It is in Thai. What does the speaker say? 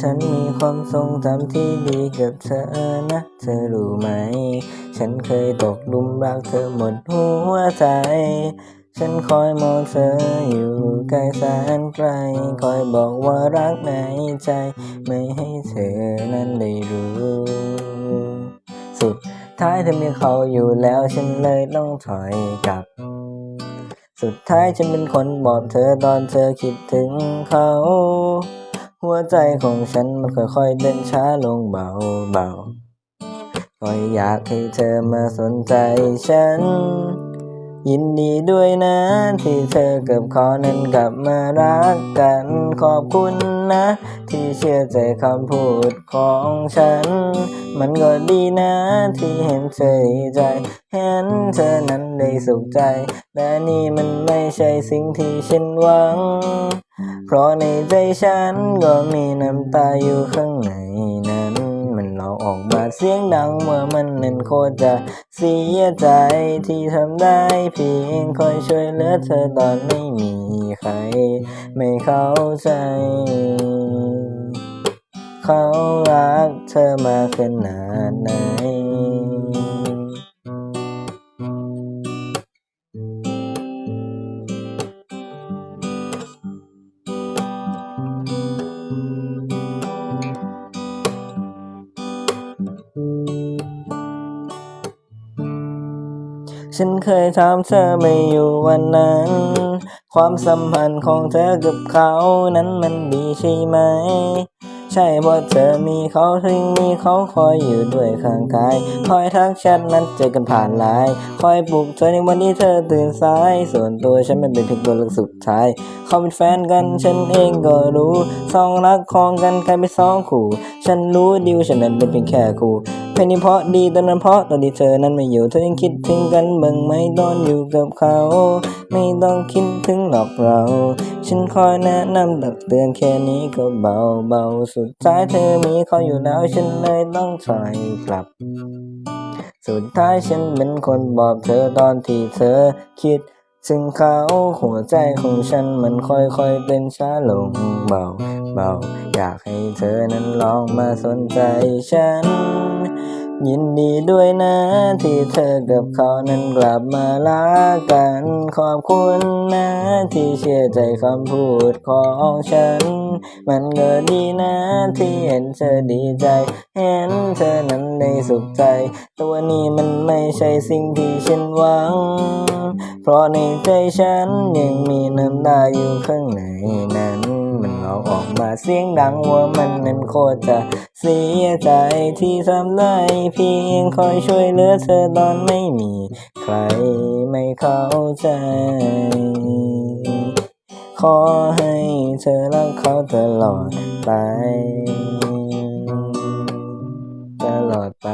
ฉันมีความทรงจำที่ดีกับเธอนะ เธอรู้ไหม ฉันเคยตกหลุมรักเธอหมดหัวใจ ฉันคอยมองเธออยู่ไกลแสนไกล คอยบอกว่ารักในใจ ไม่ให้เธอนั้นได้รู้ สุดท้ายเธอมีเขาอยู่แล้วฉันเลยต้องถอยกลับสุดท้ายฉันเป็นคนบอกเธอตอนเธอคิดถึงเขา หัวใจของฉันมันค่อยๆเดินช้าลงเบาเบาๆก็อยากให้เธอมาสนใจฉัน ยินดีด้วยนะที่เธอกับเขานั้นกลับมารักกัน ขอบคุณนะ ที่เชื่อใจคำพูดของฉัน มันก็ดีนะที่เห็นเธอดีใจ เห็นเธอนั้นได้สุขใจ แต่นี่มันไม่ใช่สิ่งที่ฉันหวัง เพราะในใจฉันก็มีน้ำตาอยู่ข้างในนั้น มันหลอกออกมาเสียงดังเมื่อมันนั้นโคตรจะเสียใจที่ทำได้เพียงคอยช่วยเหลือเธอตอนไม่มีใคร ไม่เข้าใจ เขารักเธอมาขนาดไหน ฉันเคยถามเธอไม่อยู่วันนั้น ความสัมพันธ์ของเธอกับเขานั้นมันดีใช่ไหม ใช่เพราะเธอมีเขาถึงมีเขาคอยอยู่ด้วยข้างกาย คอยทักแชทนัดเจอกันผ่านไลน์คอยปลุกเธอในวันที่เธอตื่นสาย ส่วนตัวฉันมันเป็นเพียงตัวเลือกสุดท้าย เขาเป็นแฟนกันฉันเองก็รู้สองรักคองกันกลายเป็นสองคู่ ฉันรู้ดิวฉันนั้นเป็นเพียงแค่คู่เพลงนี้เพราะดีตอนนั้นเพราะตอนที่เธอนั้นไม่อยู่เธอยังคิดถึงกันบ้างไหมตอนอยู่กับเขา ไม่ต้องคิดถึงหรอกเรา ฉันคอยแนะนำตักเตือนแค่นี้ก็เบาเบาสุดท้ายเธอมีเขาอยู่แล้วฉันเลยต้องถอยกลับ สุดท้ายฉันเป็นคนบอกเธอตอนที่เธอคิดถึงเขาหัวใจของฉันมันค่อยๆเป็นช้าลงเบาเบาอยากให้เธอนั้นลองมาสนใจฉัน ยินดีด้วยนะที่เธอกับเขานั้นกลับมารักกัน ขอบคุณนะที่เชื่อใจคำพูดของฉัน มันก็ดีนะที่เห็นเธอดีใจ เห็นเธอนั้นได้สุขใจ ตัวนี้มันไม่ใช่สิ่งที่ฉันหวัง เพราะในใจฉันยังมีน้ำตาอยู่ข้างในนั้นาออกมาเสียงดังว่ามันนั้นโคตรจะเสียใจที่ทำได้เพียงคอยช่วยเหลือเธอตอนไม่มี ใครไม่เข้าใจ ขอให้เธอรักเขาตลอดไป ตลอดไป